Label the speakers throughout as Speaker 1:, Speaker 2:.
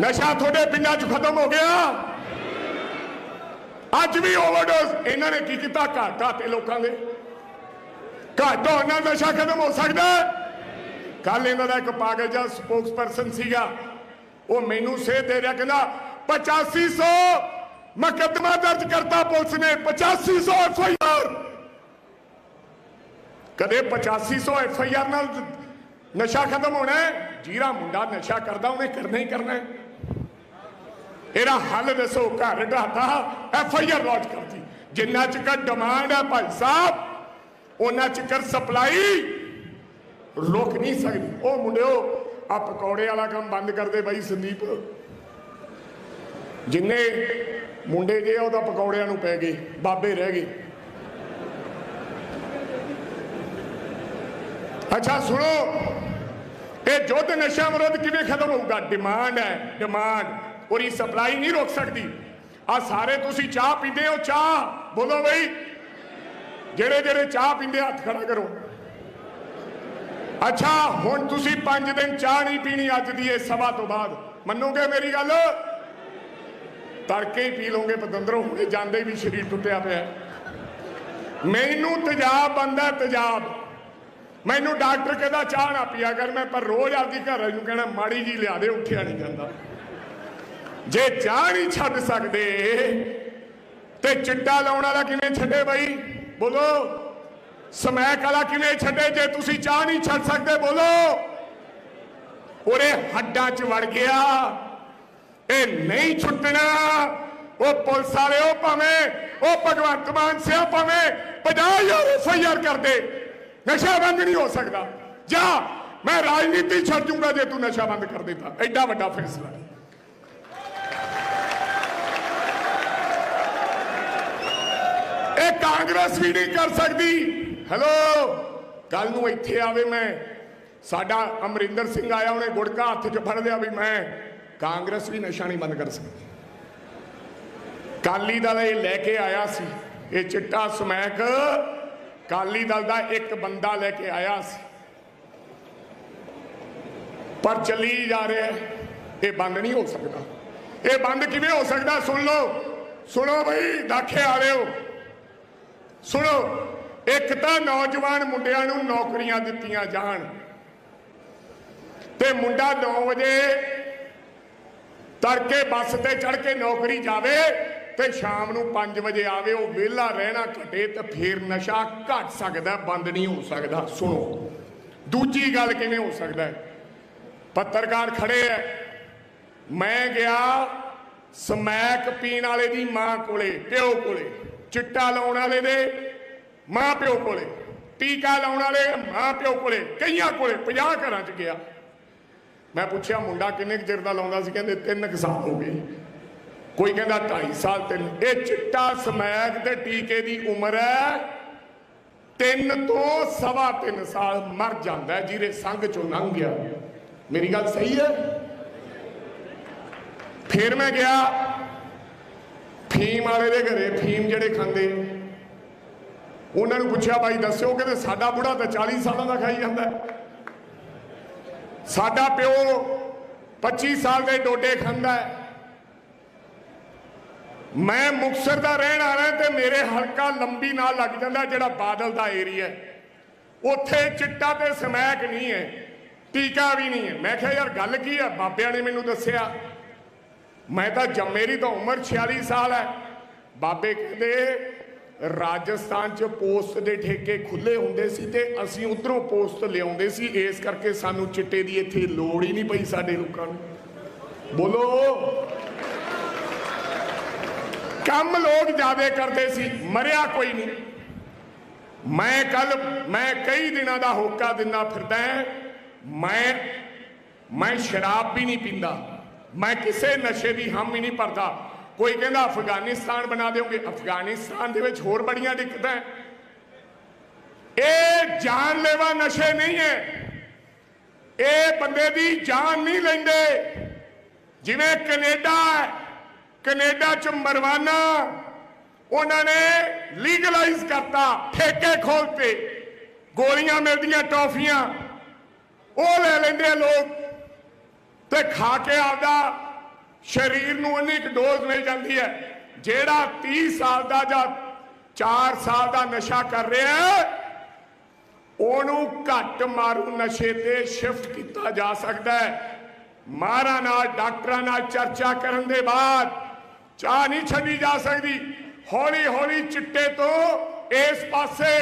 Speaker 1: ਨਸ਼ਾ ਤੁਹਾਡੇ ਪਿੰਡਾਂ 'ਚ ਖਤਮ ਹੋ ਗਿਆ। ਅੱਜ ਵੀ ਓਵਰਡੋਜ਼ ਇਹਨਾਂ ਨੇ ਕੀ ਕੀਤਾ? ਘਾਟਾ ਤੇ ਲੋਕਾਂ ਦੇ। ਘਾਟ ਹੋਣ ਨਾਲ ਨਸ਼ਾ ਖਤਮ ਹੋ ਸਕਦਾ ਕੱਲ ਇਹਨਾਂ ਦਾ ਇੱਕ ਪਾਗਲ ਜਿਹਾ ਸਪੋਕਸਪਰਸਨ ਸੀਗਾ। ਉਹ ਮੈਨੂੰ ਸੇਧ ਦੇ ਰਿਹਾ, ਕਹਿੰਦਾ 8500 ਮੁਕੱਦਮਾ ਦਰਜ ਕਰਤਾ ਪੁਲਿਸ ਨੇ। 8500 ਐਫ ਆਈ ਆਰ। ਕਦੇ 8500 ਐਫ ਆਈ ਆਰ ਨਾਲ ਨਸ਼ਾ ਖਤਮ ਹੋਣਾ ਜੀਰਾ ਮੁੰਡਾ ਨਸ਼ਾ ਕਰਦਾ, ਉਹਨੇ ਕਰਨਾ ਹੀ ਕਰਨਾ ਹੈ। ਇਹਦਾ ਹੱਲ ਦੱਸੋ, ਘਰ ਢਾਤਾ ਐਫ ਆਈ ਆਰ ਲੌਂਚ ਕਰਤੀ। ਜਿੰਨਾ ਚਿਰ ਡਿਮਾਂਡ ਹੈ ਭਾਈ ਸਾਹਿਬ, ਉਹਨਾਂ ਚਿਰ ਸਪਲਾਈ ਰੁਕ ਨਹੀਂ ਸਕਦੀ। ਉਹ ਮੁੰਡਿਓ ਆ ਪਕੌੜੇ ਵਾਲਾ ਕੰਮ ਬੰਦ ਕਰਦੇ ਬਾਈ ਸੰਦੀਪ। ਜਿੰਨੇ ਮੁੰਡੇ ਜੇ ਆ ਉਹਦਾ ਪਕੌੜਿਆਂ ਨੂੰ ਪੈ ਗਏ, ਬਾਬੇ ਰਹਿ ਗਏ। ਅੱਛਾ, ਸੁਣੋ, ਇਹ ਜੁੱਧ ਨਸ਼ਾ ਵਿਰੋਧ ਕਿਵੇਂ ਖਤਮ ਹੋਊਗਾ? ਡਿਮਾਂਡ ਹੈ ਡਿਮਾਂਡ ਉਹਦੀ ਸਪਲਾਈ ਨਹੀਂ ਰੋਕ ਸਕਦੀ। ਆ ਸਾਰੇ ਤੁਸੀਂ ਚਾਹ ਪੀਂਦੇ ਹੋ, ਚਾਹ ਬੋਲੋ ਬਈ। ਜਿਹੜੇ ਜਿਹੜੇ ਚਾਹ ਪੀਂਦੇ, ਹੱਥ ਖੜਾ ਕਰੋ। ਅੱਛਾ, ਹੁਣ ਤੁਸੀਂ 5 ਦਿਨ ਚਾਹ ਨਹੀਂ ਪੀਣੀ ਅੱਜ ਦੀ, ਇਹ ਸਭਾ ਤੋਂ ਬਾਅਦ। ਮੰਨੋਗੇ ਮੇਰੀ ਗੱਲ? ਤੜਕੇ ਹੀ ਪੀ ਲੋਗੇ ਪਤੰਦਰੋਂ, ਹੁਣੇ ਜਾਂਦੇ ਵੀ ਸਰੀਰ ਟੁੱਟਿਆ ਪਿਆ। ਮੈਨੂੰ ਤਜਾਬ ਬੰਦਾ ਤਜਾਬ। ਮੈਨੂੰ ਡਾਕਟਰ ਕਹਿੰਦਾ ਚਾਹ ਨਾ ਪੀਆ ਕਰ, ਮੈਂ ਪਰ ਰੋਜ਼ ਆਪਦੀ ਘਰ ਨੂੰ ਕਹਿਣਾ, ਮਾੜੀ ਜੀ ਲਿਆ ਦੇ, ਉੱਠਿਆ ਨਹੀਂ ਜਾਂਦਾ। ਜੇ ਚਾਹ ਨਹੀਂ ਛੱਡ ਸਕਦੇ, ਤੇ ਚਿੱਟਾ ਲਾਉਣ ਵਾਲਾ ਕਿਵੇਂ ਛੱਡੇ ਬਾਈ? ਬੋਲੋ। ਸਮੈਕ ਵਾਲਾ ਕਿਵੇਂ ਛੱਡੇ ਜੇ ਤੁਸੀਂ ਚਾਹ ਨਹੀਂ ਛੱਡ ਸਕਦੇ? ਬੋਲੋ। ਉਹਦੇ ਹੱਡਾਂ 'ਚ ਵੜ ਗਿਆ। ਇਹ ਨਹੀਂ ਛੁੱਟਣਾ। ਉਹ ਪੁਲਿਸ ਵਾਲੇ, ਉਹ ਭਾਵੇਂ, ਉਹ ਭਗਵੰਤ ਮਾਨ ਸਿਆ ਭਾਵੇਂ 50000 ਐਫਆਈਆਰ ਕਰਦੇ। ਨਸ਼ਾ ਬੰਦ ਨਹੀਂ ਹੋ ਸਕਦਾ। ਜਾ, ਮੈਂ ਰਾਜਨੀਤੀ ਛੱਡ ਜੂੰਗਾ ਜੇ ਤੂੰ ਨਸ਼ਾ ਬੰਦ ਕਰ ਦਿੱਤਾ। ਐਡਾ ਵੱਡਾ ਫੈਸਲਾ। ਇਹ ਕਾਂਗਰਸ ਵੀ ਨਹੀਂ ਕਰ ਸਕਦੀ। ਹੈਲੋ ਕੱਲ ਨੂੰ ਇੱਥੇ ਆਵੇ ਮੈਂ। ਸਾਡਾ ਅਮਰਿੰਦਰ ਸਿੰਘ ਆਇਆ, ਉਹਨੇ ਗੁੜਕਾ ਹੱਥ 'ਚ ਫੜ ਲਿਆ ਵੀ ਮੈਂ ਕਾਂਗਰਸ ਵੀ ਨਸ਼ਾ ਨਹੀਂ ਬੰਦ ਕਰ ਸਕਦੀ। ਕਾਲੀ ਦਲ ਇਹ ਲੈ ਕੇ ਆਇਆ ਸੀ। ਇਹ ਚਿੱਟਾ ਸਮੈਕ ਕਾਲੀ ਦਲ ਦਾ ਇੱਕ ਬੰਦਾ ਲੈ ਕੇ ਆਇਆ ਸੀ। ਪਰ ਚੱਲੀ ਜਾ ਰਿਹਾ ਇਹ ਬੰਦ ਨਹੀਂ ਹੋ ਸਕਦਾ। ਇਹ ਬੰਦ ਕਿਵੇਂ ਹੋ ਸਕਦਾ? ਸੁਣ ਲਓ। ਸੁਣੋ ਬਈ, ਦਾਖੇ ਵਾਲਿਓ ਸੁਣੋ, ਇੱਕ ਤਾਂ ਨੌਜਵਾਨ ਮੁੰਡਿਆਂ ਨੂੰ ਨੌਕਰੀਆਂ ਦਿੱਤੀਆਂ ਜਾਣ। ਤੇ ਮੁੰਡਾ 9 ਵਜੇ ਤੜਕੇ ਬੱਸ ਤੇ ਚੜ ਕੇ ਨੌਕਰੀ ਜਾਵੇ ਤੇ ਸ਼ਾਮ ਨੂੰ 5 ਵਜੇ ਆਵੇ, ਉਹ ਵਿਹਲਾ ਰਹਿਣਾ ਘਟੇ ਤੇ ਫੇਰ ਨਸ਼ਾ ਘਟ ਸਕਦਾ, ਬੰਦ ਨਹੀਂ ਹੋ ਸਕਦਾ। ਸੁਣੋ, ਦੂਜੀ ਗੱਲ ਕਿਵੇਂ ਹੋ ਸਕਦਾ ਪੱਤਰਕਾਰ ਖੜੇ ਐ ਮੈਂ ਗਿਆ ਸਮੈਕ ਪੀਣ ਵਾਲੇ ਦੀ ਮਾਂ ਕੋਲੇ, ਪਿਓ ਕੋਲੇ। ਚਿੱਟਾ ਲਾਉਣ ਵਾਲੇ ਦੇ ਮਾਂ ਪਿਓ ਕੋਲੇ, ਟੀਕਾ ਲਾਉਣ ਵਾਲੇ ਮਾਂ ਪਿਓ ਕੋਲੇ, ਕਈਆਂ ਕੋਲੇ 50 ਘਰਾਂ 'ਚ ਗਿਆ। ਮੈਂ ਪੁੱਛਿਆ, ਮੁੰਡਾ ਕਿੰਨੇ ਕੁ ਚਿਰ ਦਾ ਲਾਉਂਦਾ ਸੀ? ਕਹਿੰਦੇ 3 ਕੁ ਸਾਲ ਹੋ ਗਏ। ਕੋਈ ਕਹਿੰਦਾ 2.5 ਸਾਲ ਤਿੰਨ। ਇਹ ਚਿੱਟਾ ਸਮੈਕ ਤੇ ਟੀਕੇ ਦੀ ਉਮਰ ਹੈ। ਤਿੰਨ ਤੋਂ ਸਵਾ ਤਿੰਨ ਸਾਲ ਮਰ ਜਾਂਦਾ ਜਿਹਦੇ ਸੰਗ ਚੋਂ ਲੰਘ ਗਿਆ। ਮੇਰੀ ਗੱਲ ਸਹੀ ਹੈ? ਫਿਰ ਮੈਂ ਗਿਆ ਫੀਮ ਵਾਲੇ ਦੇ ਘਰੇ ਫੀਮ ਜਿਹੜੇ ਖਾਂਦੇ ਉਹਨਾਂ ਨੂੰ ਪੁੱਛਿਆ ਬਾਈ ਦੱਸਿਓ ਕਹਿੰਦੇ ਸਾਡਾ ਬੁੜਾ ਤਾਂ 40 ਸਾਲਾਂ ਦਾ ਖਾਈ ਜਾਂਦਾ ਸਾਡਾ ਪਿਓ 25 ਸਾਲ ਦੇ ਡੋਡੇ ਖਾਂਦਾ ਮੈਂ ਮੁਕਤਸਰ ਦਾ ਰਹਿਣ ਵਾਲਾ ਤੇ ਮੇਰੇ ਹਲਕਾ ਲੰਬੀ ਨਾਲ ਲੱਗ ਜਾਂਦਾ ਜਿਹੜਾ ਬਾਦਲ ਦਾ ਏਰੀਆ ਉੱਥੇ ਚਿੱਟਾ ਤੇ ਸਮੈਕ ਨਹੀਂ ਹੈ, ਟੀਕਾ ਵੀ ਨਹੀਂ ਹੈ। ਮੈਂ ਕਿਹਾ, ਯਾਰ ਗੱਲ ਕੀ ਹੈ ਬਾਬਿਆਂ ਨੇ ਮੈਨੂੰ ਦੱਸਿਆ ਮੈਂ ਤਾਂ ਜੰਮ ਮੇਰੀ ਤਾਂ ਉਮਰ 46 ਸਾਲ ਹੈ। ਬਾਬੇ ਕਹਿੰਦੇ, ਰਾਜਸਥਾਨ ਚ ਪੋਸਟ ਦੇ ਠੇਕੇ ਖੁੱਲੇ ਹੁੰਦੇ ਸੀ ਤੇ ਅਸੀਂ ਉਧਰੋਂ ਪੋਸਟ ਲਿਆਉਂਦੇ ਸੀ। ਇਸ ਕਰਕੇ ਸਾਨੂੰ ਚਿੱਟੇ ਦੀ ਇੱਥੇ ਲੋੜ ਹੀ ਨਹੀਂ ਪਈ ਸਾਡੇ ਲੋਕਾਂ ਨੂੰ। ਬੋਲੋ। ਕੰਮ ਲੋਕ ਜ਼ਿਆਦਾ ਕਰਦੇ ਸੀ, ਮਰਿਆ ਕੋਈ ਨਹੀਂ। ਮੈਂ ਕੱਲ, ਮੈਂ ਕਈ ਦਿਨਾਂ ਦਾ ਹੋਕਾ ਦਿੰਦਾ ਫਿਰਦਾ ਮੈਂ ਮੈਂ ਸ਼ਰਾਬ ਵੀ ਨਹੀਂ ਪੀਂਦਾ। ਮੈਂ ਕਿਸੇ ਨਸ਼ੇ ਦੀ ਹਮ ਹੀ ਨਹੀਂ ਭਰਦਾ। ਕੋਈ ਕਹਿੰਦਾ ਅਫਗਾਨਿਸਤਾਨ ਬਣਾ ਦਿਓਗੇ। ਅਫਗਾਨਿਸਤਾਨ ਦੇ ਵਿੱਚ ਹੋਰ ਬੜੀਆਂ ਦਿੱਕਤਾਂ ਇਹ ਜਾਨਲੇਵਾ ਨਸ਼ੇ ਨਹੀਂ ਹੈ ਇਹ ਬੰਦੇ ਦੀ ਜਾਨ ਨਹੀਂ ਲੈਂਦੇ। ਜਿਵੇਂ ਕੈਨੇਡਾ ਹੈ ਕੈਨੇਡਾ ਚ ਮਰਵਾਨਾ। ਉਹਨਾਂ ਨੇ ਲੀਗਲਾਈਜ਼ ਕਰਤਾ ਠੇਕੇ ਖੋਲਤੇ। ਗੋਲੀਆਂ ਮਿਲਦੀਆਂ, ਟੌਫੀਆਂ। ਉਹ ਲੈ ਲੈਂਦੇ ਆ ਲੋਕ। ਤੇ ਖਾ ਕੇ ਆਪਦਾ ਸਰੀਰ ਨੂੰ ਉਨੀ ਕੁ ਡੋਜ਼ ਮਿਲ ਜਾਂਦੀ ਹੈ, ਜਿਹੜਾ 30 ਸਾਲ ਦਾ ਜਾਂ 4 ਸਾਲ ਦਾ ਨਸ਼ਾ ਕਰ ਰਿਹਾ ਹੈ, ਉਹਨੂੰ ਘੱਟ ਮਾਰੂ ਨਸ਼ੇ ਤੇ ਸ਼ਿਫਟ ਕੀਤਾ ਜਾ ਸਕਦਾ ਹੈ। ਮਾਰਾ ਨਾਲ, ਡਾਕਟਰਾਂ ਨਾਲ ਚਰਚਾ ਕਰਨ ਦੇ ਬਾਅਦ ਚਾਹ ਨਹੀਂ ਛੱਡੀ ਜਾ ਸਕਦੀ। ਹੌਲੀ ਹੌਲੀ ਚਿੱਟੇ ਤੋਂ ਇਸ ਪਾਸੇ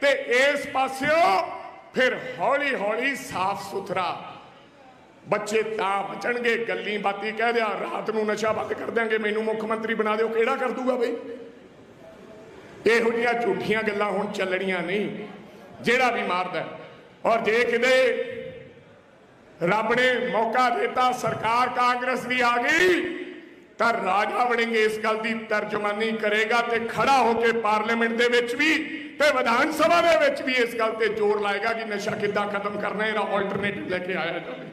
Speaker 1: ਤੇ ਇਸ ਪਾਸਿਓ ਫਿਰ ਹੌਲੀ ਹੌਲੀ ਸਾਫ਼ ਸੁਥਰਾ ਬੱਚੇ ਤਾਂ ਬਚਣਗੇ, ਗੱਲੀ ਬਾਤੀ ਕਹਿ ਦਿਆ, ਰਾਤ ਨੂੰ ਨਸ਼ਾ ਬੰਦ ਕਰ ਦਿਆਂਗੇ, ਮੈਨੂੰ ਮੁੱਖ ਮੰਤਰੀ ਬਣਾ ਦਿਓ, ਕਿਹੜਾ ਕਰ ਦੂਗਾ ਬਈ? ਇਹੋ ਜਿਹੀਆਂ ਝੂਠੀਆਂ ਗੱਲਾਂ ਹੁਣ ਚੱਲਣੀਆਂ ਨਹੀਂ, ਜਿਹੜਾ ਵੀ ਮਾਰਦਾ ਔਰ ਜੇ ਕਿਤੇ ਰੱਬ ਨੇ ਮੌਕਾ ਦਿੱਤਾ, ਸਰਕਾਰ ਕਾਂਗਰਸ ਦੀ ਆ ਗਈ, ਤਾਂ ਰਾਜਾ ਵੜਿੰਗ ਇਸ ਗੱਲ ਦੀ ਤਰਜਮਾਨੀ ਕਰੇਗਾ ਤੇ ਖੜਾ ਹੋ ਕੇ ਪਾਰਲੀਮੈਂਟ ਦੇ ਵਿੱਚ ਵੀ ਤੇ ਵਿਧਾਨ ਸਭਾ ਦੇ ਵਿੱਚ ਵੀ ਇਸ ਗੱਲ ਤੇ ਜ਼ੋਰ ਲਾਏਗਾ ਕਿ ਨਸ਼ਾ ਕਿੱਦਾਂ ਖਤਮ ਕਰਨਾ ਇਹਦਾ ਆਲਟਰਨੇਟਿਵ ਲੈ ਕੇ ਆਇਆ ਜਾਵੇ।